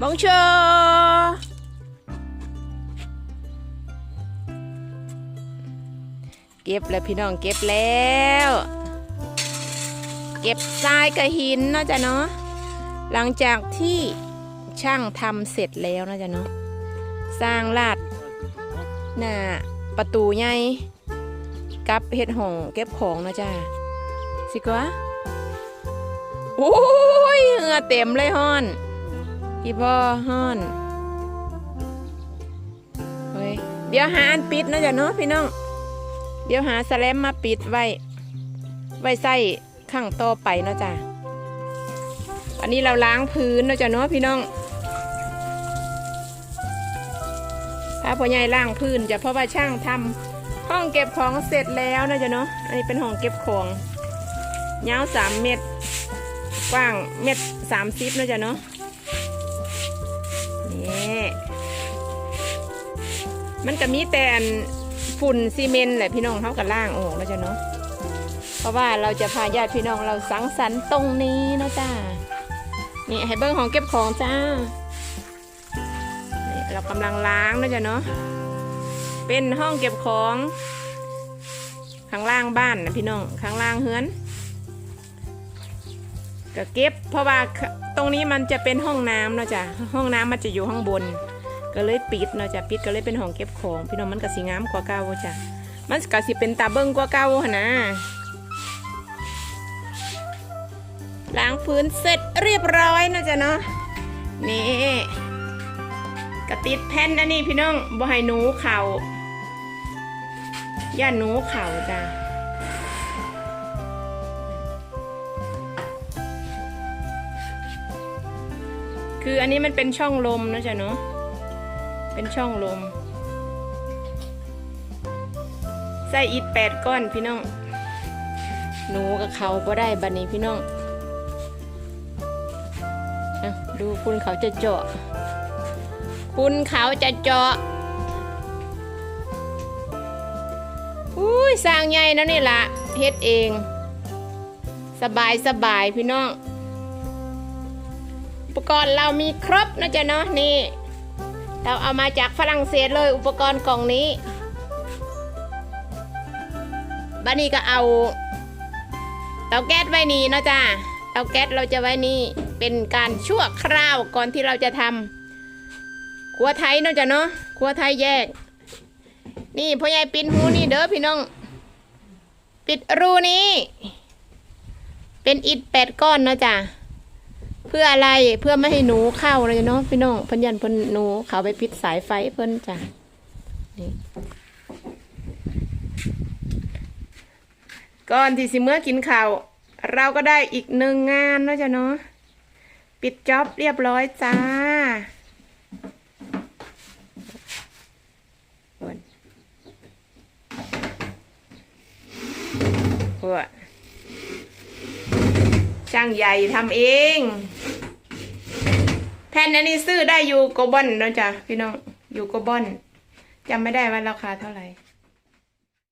บองโชเก็บแล้วพี่น้องเก็บแล้ว เก็บทรายกับหินนะจ้ะเนาะหลังจากที่ช่างทำเสร็จแล้วนะจ้ะเนาะสร้างลาดหน้าประตูใหญ่กับเฮ็ดห้องเก็บของนะจ้ะสิกวะโอ้ยเหงื่อเต็มเลยฮอน พี่พ่อฮ้อนเฮ้ยเดี๋ยวหาอันปิดนะจ้ะเนาะพี่น้อง เดี๋ยวหาสแลมมาปิดไว้ ไว้ใส่ข้างต่อไปเนาะจ้ะอันนี้เราล้างพื้นเนาะจ้ะเนาะพี่น้องถ้าพ่อใหญ่ล้างพื้นจะเพราะว่าช่างทำห้องเก็บของเสร็จแล้วเนาะจ้ะเนาะ อันนี้เป็นห้องเก็บของยาวสามเมตร กว้างเมตรสามสิบเนาะจ้ะเนาะ นี่มันก็มีแต่ฝุ่นซีเมนต์แหละพี่น้องเขากับล่างออกแล้วจ้ะเนาะเพราะว่าเราจะพาญาติพี่น้องเราสังสรรค์ตรงนี้นะจ้านี่ให้เบิ้งของเก็บของจ้านี่เรากำลังล้างนะจ๊ะเนาะเป็นห้องเก็บของ ข้างล่างบ้านนะพี่น้องข้างล่างเฮือน ก็เก็บ เพราะว่าตรงนี้มันจะเป็นห้องน้ำเนาะจ้ะห้องน้ำมันจะอยู่ข้างบน ก็เลยปิดเนาะจ้ะปิดก็เลยเป็นห้องเก็บของ พี่น้องมันก็สีงามกว่าเก่าจ้ะมันก็สิเป็นตาเบิ้งกว่าเก่าหนนะล้างพื้นเสร็จเรียบร้อยเนาะจ้ะเนาะนี่กระติดแผ่นอันนี้พี่น้องบ่ให้หนูเข่าย่าหนูเข่าจ้ะ คืออันนี้มันเป็นช่องลมนะจ๊ะเนาะเป็นช่องลมใส่อิฐแปดก้อนพี่น้อง หนูกับเขาก็ได้บันนี้พี่น้องดูคุณเขาจะเจาะ คุณเขาจะเจาะอุ้ยสร้างใหญ่นะนี่ละเฮ็ดเอง สบายสบายพี่น้อง ปกรณ์เรามีครบนะจ๊ะเนาะนี่ เราเอามาจากฝรั่งเศสเลยอุปกรณ์กล่องนี้บ้านี้ก็เอาเตาแก๊สไว้นี่นะจ้าเตาแก๊สเราจะไว้นี่เป็นการชั่วคราวก่อนที่เราจะทำครัวไทยนะจ้ะเนาะครัวไทยแยก นี่พ่อใหญ่ปินหูนี่เด้อพี่น้อง ปิดรูนี้ เป็นอิฐแปดก้อนนะจ้ะ เพื่ออะไรเพื่อไม่ให้หนูเข้าเลยเนาะพี่น้องเพิ่นยันเพิ่นหนูเขาไปปิดสายไฟเพิ่นจ้ะนี่ก่อนที่สิเมื่อกินข้าวเราก็ได้อีกหนึ่งงานเนาะจ้ะเนาะปิดจ็อบเรียบร้อยจ้าหัวช่างใหญ่ทำเอง นอันนี้ซื้อได้อยู่โกบอนเนาะจ้ะพี่น้องอยู่โกบอนจำไม่ได้ว่าราคาเท่าไหร่